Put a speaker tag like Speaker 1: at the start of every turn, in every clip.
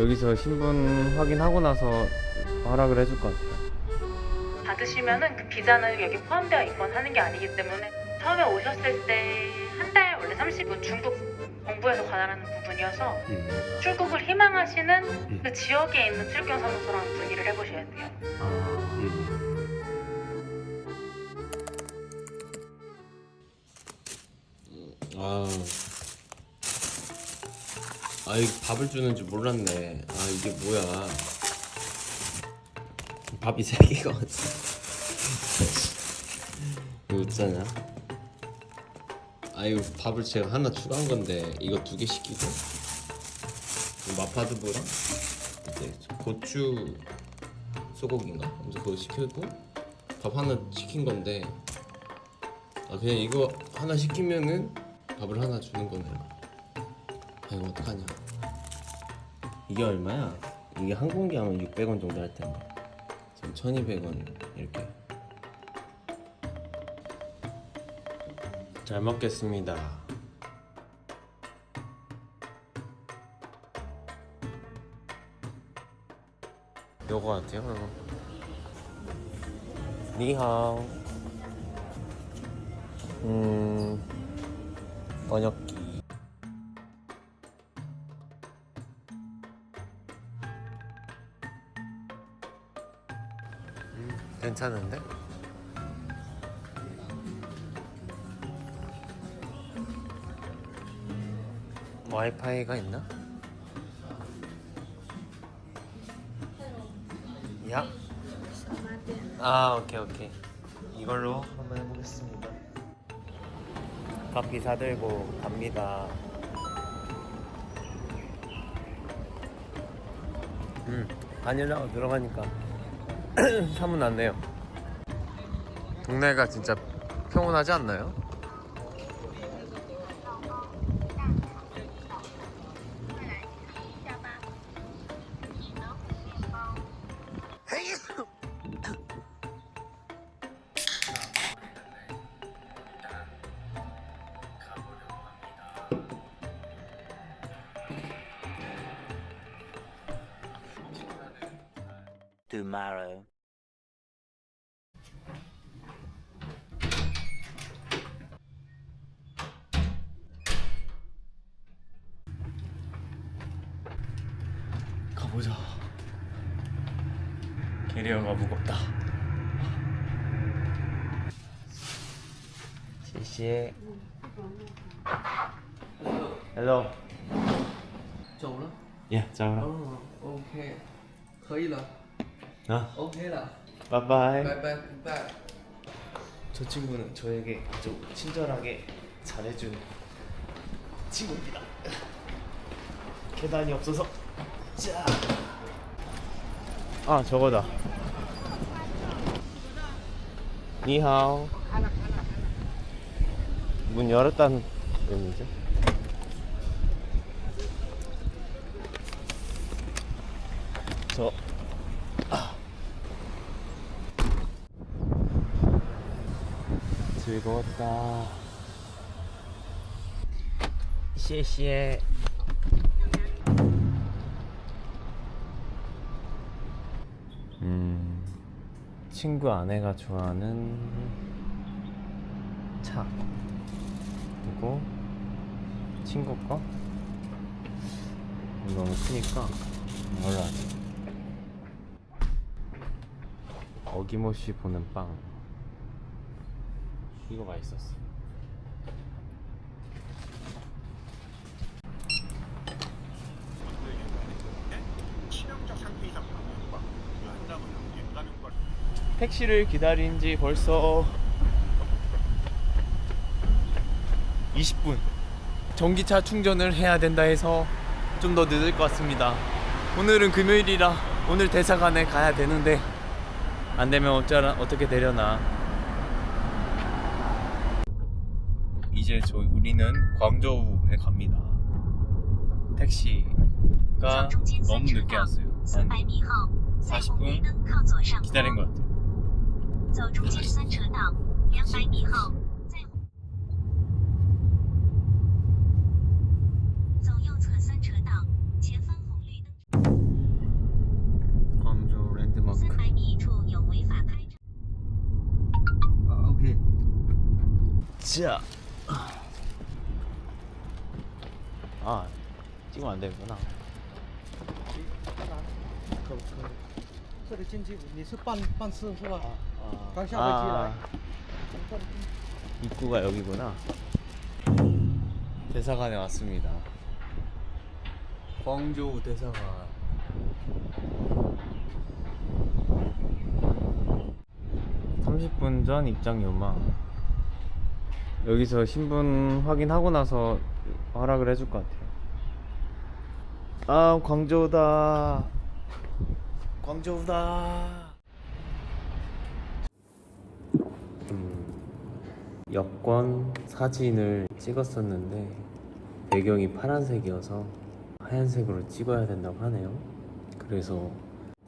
Speaker 1: 여기서 신분 확인하고 나서 허락을 해줄 것 같아요.
Speaker 2: 받으시면은 그 비자는 여기 포함되어 있건 하는 게 아니기 때문에 처음에 오셨을 때 한 달 원래 30분 중국 공부에서 관할하는 부분이어서
Speaker 1: 예.
Speaker 2: 출국을 희망하시는 그 지역에 있는 출경사무소랑 문의를 해보셔야 돼요.
Speaker 1: 아,
Speaker 3: 아, 아 이거 밥을 주는 줄 몰랐네. 아 이게 뭐야? 밥이 세 개가 왔어. 이거 어쩌냐? 아 이거 밥을 제가 하나 추가한 건데 이거 두 개 시키고 마파두부랑 이제 고추 소고기인가? 아무튼 그거 시키고 밥 하나 시킨 건데 아 그냥 이거 하나 시키면은 밥을 하나 주는 거네. 아 이거 어떡하냐? 이게 얼마야? 이게 한 공기 하면 600원 정도 할 텐데 지금 1,200원 이렇게. 잘 먹겠습니다. 요거 같아요. 니하오. 음 번역 괜찮은데? 와이파이가 있나? 야. 아 오케이 오케이 이걸로 한번 해보겠습니다. 커피 사들고 갑니다. 음, 다니려고 들어가니까 사문 났네요. 동네가 진짜 평온하지 않나요?
Speaker 4: tomorrow.
Speaker 1: 가보자. 캐리어가 무겁다. 시시해. Hello.
Speaker 5: 走了。
Speaker 1: 예, 자,
Speaker 5: 嗯，OK，可以了
Speaker 1: 아.
Speaker 5: 오케이 라.
Speaker 1: 바이바이.
Speaker 5: 바이바이 바이바이.
Speaker 1: 저 친구는 저에게 아주 친절하게 잘해준 친구입니다. 계단이 없어서. 자. 아 저거다. 니하오. 문 열었다는 의미죠? 즐거웠다. 谢谢. 음, 친구 아내가 좋아하는 차. 그리고 친구 거. 너무 크니까 몰라. 어김없이 보는 빵. 이거 맛있었어. 택시를 기다린 지 벌써 20분. 전기차 충전을 해야 된다 해서 좀 더 늦을 것 같습니다. 오늘은 금요일이라 오늘 대사관에 가야 되는데 안 되면 어쩌라 어떻게 되려나. 저 우리는 광저우에 갑니다. 택시가 너무 늦게 왔어요. 한 40분 기다린 것 같아요. 자. 아, 찍으면 안 되구나.
Speaker 5: 这里进去你是办办事是吧？
Speaker 1: 아,
Speaker 5: 刚下飞机来。
Speaker 1: 입구가 여기구나. 대사관에 왔습니다. 광저우 대사관. (30분) 전 입장 요망 여기서 신분 확인하고 나서 허락을 해줄 것 같아요 아 광저우다 광저우다 여권 사진을 찍었었는데 배경이 파란색이어서 하얀색으로 찍어야 된다고 하네요. 그래서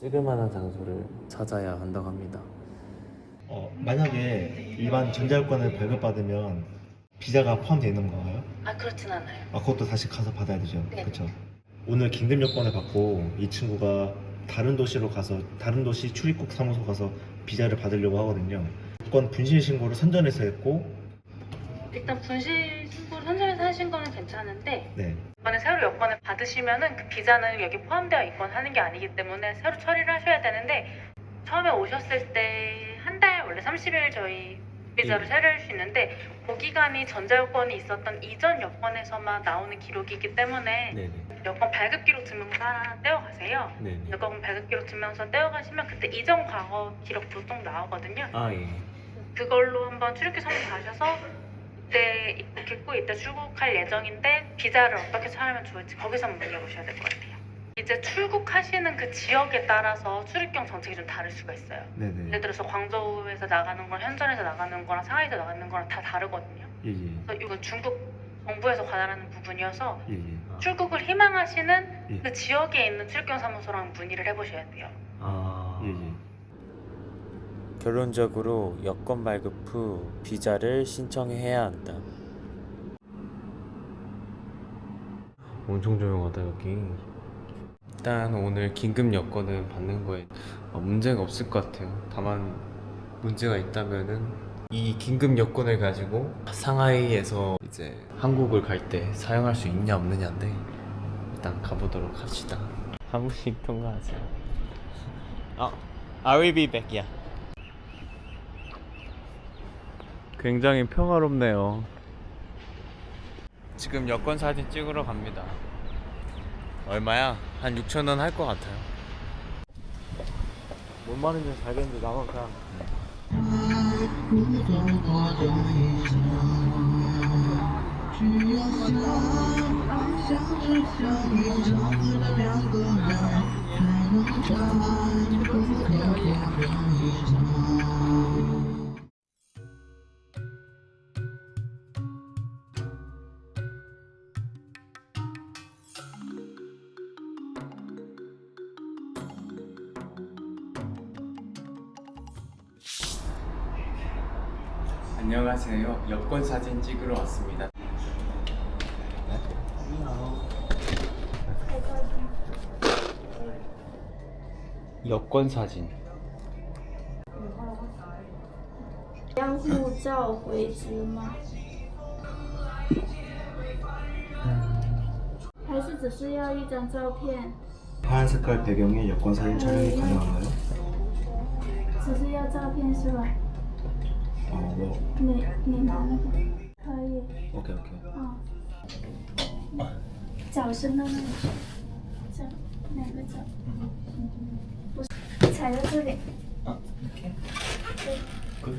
Speaker 1: 찍을 만한 장소를 찾아야 한다고 합니다.
Speaker 4: 어, 만약에 일반 전자요건을 발급받으면 비자가 포함되어 있는 건가요?
Speaker 2: 아 그렇진 않아요.
Speaker 4: 아, 그것도 다시 가서 받아야 되죠.
Speaker 2: 네.
Speaker 4: 그렇죠. 오늘 긴급 요건을 받고 이 친구가 다른 도시로 가서 다른 도시 출입국 사무소 가서 비자를 받으려고 하거든요. 요건 분실 신고를 선전해서 했고,
Speaker 2: 일단 분실 신고를 선정해서 하신 거는 괜찮은데
Speaker 4: 네,
Speaker 2: 이번에 새로 여권을 받으시면은 그 비자는 여기 포함되어 있건 하는 게 아니기 때문에 새로 처리를 하셔야 되는데 처음에 오셨을 때 30일 저희 비자를
Speaker 4: 예.
Speaker 2: 처리할 수 있는데 그 기간이 전자여권이 있었던 이전 여권에서만 나오는 기록이기 때문에
Speaker 4: 네,
Speaker 2: 여권 발급 기록 증명서 하나 떼어가세요.
Speaker 4: 네, 네.
Speaker 2: 여권 발급 기록 증명서 떼어가시면 그때 이전 과거 기록도 또 나오거든요.
Speaker 1: 아 예.
Speaker 2: 그걸로 한번 출입기 가셔서 이때 입국했고 이때 출국할 예정인데 비자를 어떻게 찾으면 좋을지 거기서 한번 물어보셔야 될 것 같아요. 이제 출국하시는 그 지역에 따라서 출입경 정책이 좀 다를 수가 있어요.
Speaker 4: 네, 네.
Speaker 2: 예를 들어서 광저우에서 나가는 건 현전에서 나가는 거랑 상하이에서 나가는 거랑 다 다르거든요.
Speaker 4: 예, 예,
Speaker 2: 그래서 이건 중국 정부에서 관할하는 부분이어서
Speaker 4: 예, 예.
Speaker 2: 출국을 희망하시는
Speaker 4: 예.
Speaker 2: 그 지역에 있는 출입경 사무소랑 문의를 해보셔야 돼요.
Speaker 1: 아
Speaker 4: 예, 예.
Speaker 1: 결론적으로 여권 발급 후 비자를 신청해야 한다. 엄청 조용하다 여기. 일단 오늘 긴급 여권을 받는 거에 어, 문제가 없을 것 같아요. 다만 문제가 있다면은 이 긴급 여권을 가지고 상하이에서 이제 한국을 갈 때 사용할 수 있냐 없느냐인데 일단 가보도록 합시다. 한국식 통과하세요. 아, I will be back. Yeah. 굉장히 평화롭네요. 지금 여권 사진 찍으러 갑니다. 얼마야? 한 6천 원 할 것 같아요. 뭔 말인지 잘 알겠는데 나만 그냥 안녕하세요. 여권 사진 찍으러 왔습니다. 여권 사진.
Speaker 6: 要护照回执吗？还是只是要一张照片？
Speaker 4: 하얀 색깔 배경에 여권 사진 촬영이 가능한가요?
Speaker 6: 只是要照片是吧？ 你你拿那个。可以。
Speaker 4: OK OK。
Speaker 6: 嗯。脚伸到那里去，脚，哪个脚？嗯嗯。是踩在这里。啊，OK。对。Good.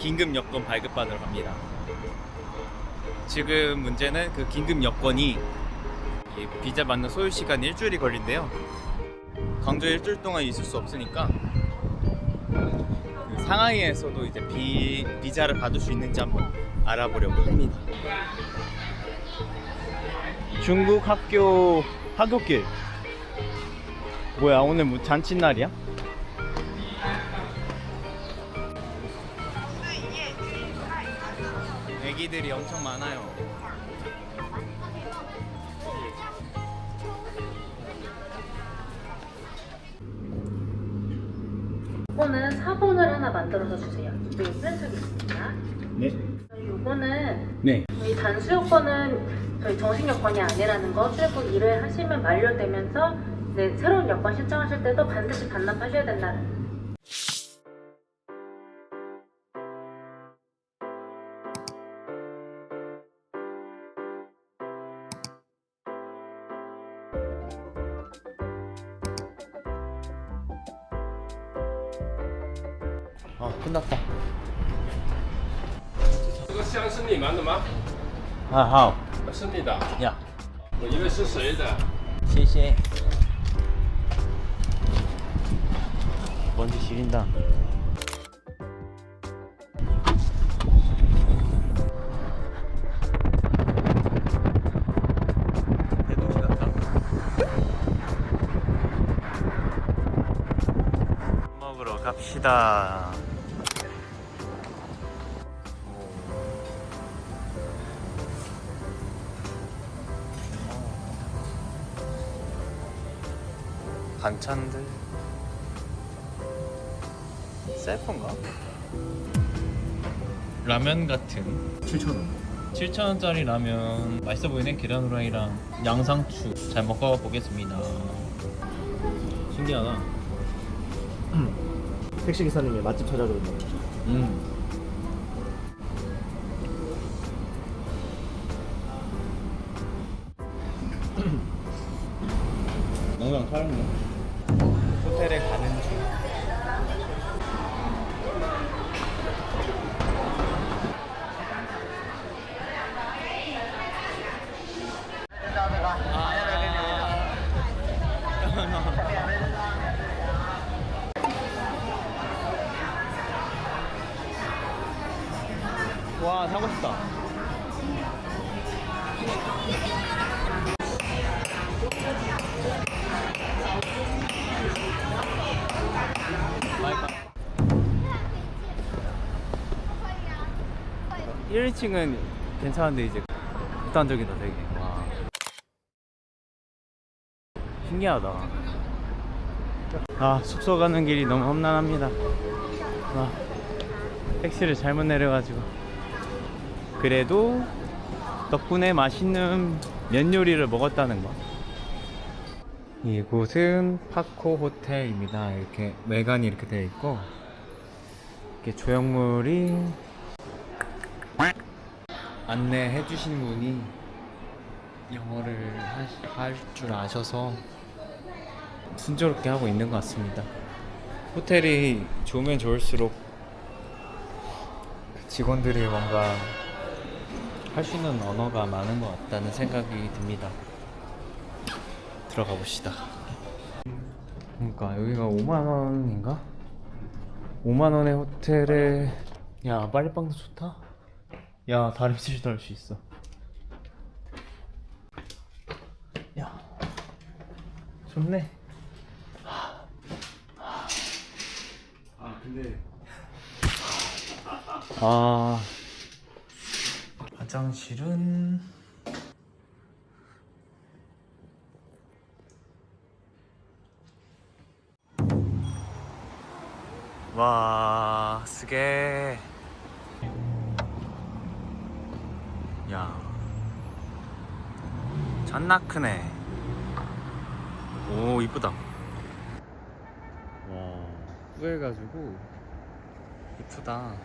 Speaker 1: 긴급 여권 발급받으러 갑니다. 지금 문제는 그 긴급 여건이 이 비자 받는 소요 시간 일주일이 걸린대요. 광주에 일주일 동안 있을 수 없으니까 그 상하이에서도 이제 비 비자를 받을 수 있는지 한번 알아보려고 합니다. 중국 학교 하굣길 뭐야 오늘 뭐 잔칫날이야? 애기들이 엄청 많아요.
Speaker 2: 요거는 사본을 하나 만들어서 주세요. 이거 프랜차이즈 있습니다.
Speaker 1: 네.
Speaker 2: 요거는
Speaker 1: 네.
Speaker 2: 저희 단수 요건은 저희 정식 여건이 아니라는 거 출국 1회 하시면 만료되면서 이제 새로운 여건 신청하실 때도 반드시 반납하셔야 된다는
Speaker 1: 아 끝났다.
Speaker 7: 这个香是你们的吗？
Speaker 1: 啊好
Speaker 7: 是你的，
Speaker 1: 呀，
Speaker 7: 我以为是谁的。
Speaker 1: 谢谢。 먼지 지린다. 대도시 같다. 밥 먹으러 갑시다. 반찬들. 셀프인가? 라면 같은. 7,000원. 7,000원짜리 라면. 맛있어 보이네 계란 후라이랑 양상추. 잘 먹어 보겠습니다. 신기하다.
Speaker 4: 택시 기사님이 맛집 찾아줬는데
Speaker 1: 음. 영상 촬영네 호 와 사고 싶다. 마이크 1층은 괜찮은데 이제 극단적이다 되게. 와. 신기하다 아 숙소 가는 길이 너무 험난합니다 아, 택시를 잘못 내려가지고 그래도 덕분에 맛있는 면 요리를 먹었다는 거. 이곳은 파코 호텔입니다. 이렇게 외관이 이렇게 되어 있고 이렇게 조형물이 안내해 주신 분이 영어를 할 줄 아셔서 순조롭게 하고 있는 것 같습니다. 호텔이 좋으면 좋을수록 직원들이 뭔가 할 수 있는 언어가 많은 것 같다는 생각이 듭니다. 들어가 봅시다. 그러니까 여기가 5만 원인가? 5만 원의 호텔에 야 빨래방도 좋다. 야 다림질 도 할 수 있어. 야 좋네. 근데 아. 화장실은 와 쓰게. 야. 존나 크네. 오 이쁘다. 와 뿌해가지고 이쁘다